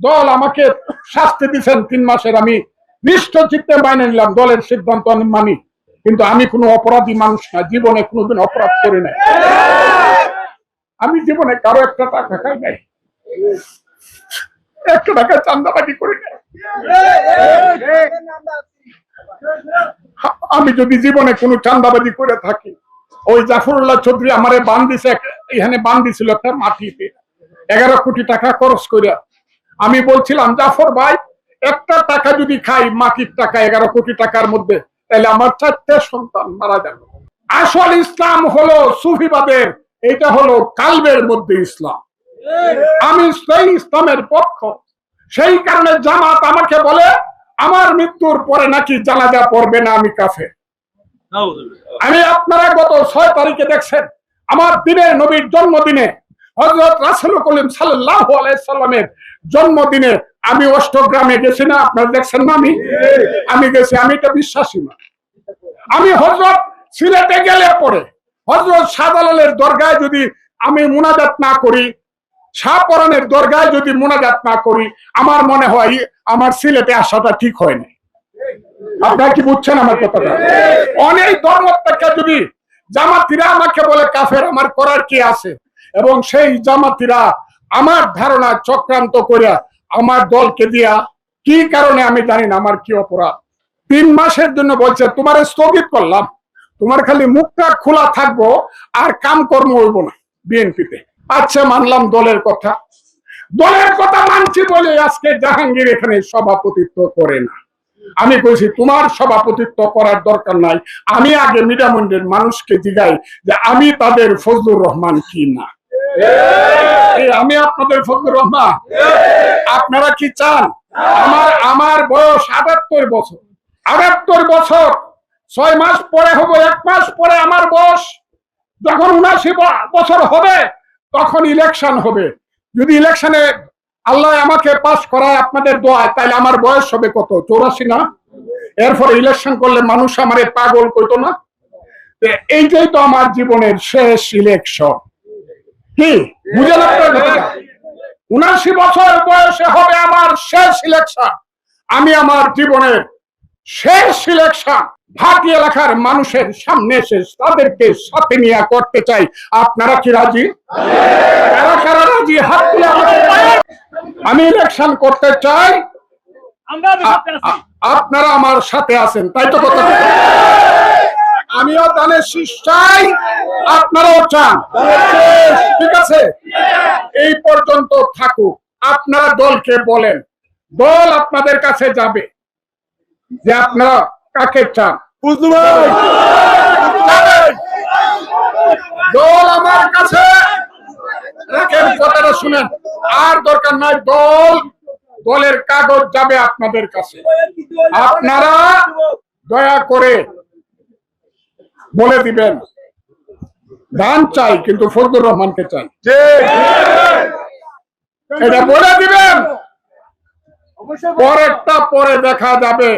দল আমাকে শাস্তি দিচ্ছেন তিন মাসের, আমি নিষ্ঠ চিত্তে মাইনে নিলাম, দলের সিদ্ধান্ত আমি মানি। কিন্তু আমি কোনো অপরাধী মানুষ না, জীবনে কোনোদিন অপরাধ করি নাই। আমি জীবনে কারও একটা টাকা খাই নাই। একটা টাকা চান্দাবাজি করি নাই। আমি যদি জীবনে কোনো চান্দাবাজি করে থাকি, ওই জাফরুল্লাহ চৌধুরী আমারে বান দিছে, এখানে বান দিছিল একটা মাটিতে। এগারো কোটি টাকা খরচ করে আমি বলছিলাম জাফর ভাই একটা টাকা যদি খাই মাটির টাকা এগারো কোটি টাকার মধ্যে তাহলে আমার চারটে সন্তান মারা যাবে। আসল ইসলাম হলো সুফিবাদের এটা হলো কালবের মধ্যে ইসলাম। আমি সেই ইসলামের পক্ষ। সেই কারণে জামাত আমাকে বলে আমার মৃত্যুর পরে নাকি জানাজা পড়বে না আমি কাফে আমি আপনারা গত ছয় তারিখে দেখছেন আমার দিনে নবীর জন্মদিনে হজরত রাসুল কলিম সাল্লাহ আলাইসাল্লামের জন্মদিনে আমি অষ্টগ্রামে গেছি না, আপনারা দেখছেন না আমি? আমি গেছি, আমি এটা বিশ্বাসী না আমি হজরত সিলেটে গেলে পরে হজরত শাহজালালের দরগায় যদি আমি মুনাজাত না করি, শাহপরানের দরগায় যদি মুনাজাত না করি, আমার মনে হয় আমার সিলেটে আসাটা ঠিক হয়নি আপনারা কি বুঝছেন আমার কথাটা? অনেক ধর্ম যদি জামাতিরা আমাকে বলে, কাফের, আমার করার কি আছে? এবং সেই জামাতিরা আমার ধারণা চক্রান্ত করে আমার দলকে দিয়া কি কারণে আমি জানি না, আমার কি অপরাধ? তিন মাসের জন্য বলছে, তোমার স্থগিত করলাম। তোমার খালি মুখটা খোলা থাকব আর কাম কর্ম হইব না বিএনপিতে। আচ্ছা মানলাম দলের কথা। দলের কথা মানছি বলে আজকে জাহাঙ্গীর এখানে সভাপতিত্ব করে না। আমি কইছি তোমার সভাপতিত্ব করার দরকার নাই। আমি আগে মিডামন্ডের মানুষকে জিগাই যে আমি তাদের ফজলুর রহমান কি না? আমি আপনাদের ফজলুর রহমান। আপনারা কি চান? আমার আমার বয়স আটাত্তর বছর। আটাত্তর বছর। ছয় মাস পরে হব, এক মাস পরে আমার বয়স যখন উনাশি বছর হবে, তখন ইলেকশন হবে। যদি ইলেকশনে আল্লাহ আমাকে পাস করায় আপনাদের দোয়ায়, তাহলে আমার বয়স হবে কত? চৌরাশি না? এরপরে ইলেকশন করলে মানুষ আমারে পাগল কইতো না? এইটাই তো আমার জীবনের শেষ ইলেকশন কি? বুঝে উনাশি বছর বয়সে হবে আমার শেষ ইলেকশন আমি আমার জীবনের শেষ ইলেকশন ভাটি এলাকার মানুষের সামনে এসে তাদেরকে সাথে নিয়ে করতে চাই। আপনারা কি রাজি? কারা কারা রাজি? হাত তুলে আমি ইলেকশন করতে চাই। আপনারা আমার সাথে আছেন তাই তো কথা। আমিও দানের শীষ চাই আপনারাও চান। ঠিক আছে? এই পর্যন্ত থাকুক। আপনারা দলকে বলেন। দল আপনাদের কাছে যাবে। যে আপনারা কাকে চান? দল আমার কাছে। রাখেন কথাটা শুনেন। আর দরকার নাই দল দলের কাগজ যাবে আপনাদের কাছে। আপনারা দয়া করে বলে দিবেন। ধান চাই কিন্তু ফজলুর রহমানকে চাই। এটা বলে দিবেন। পরেরটা পরে দেখা যাবে।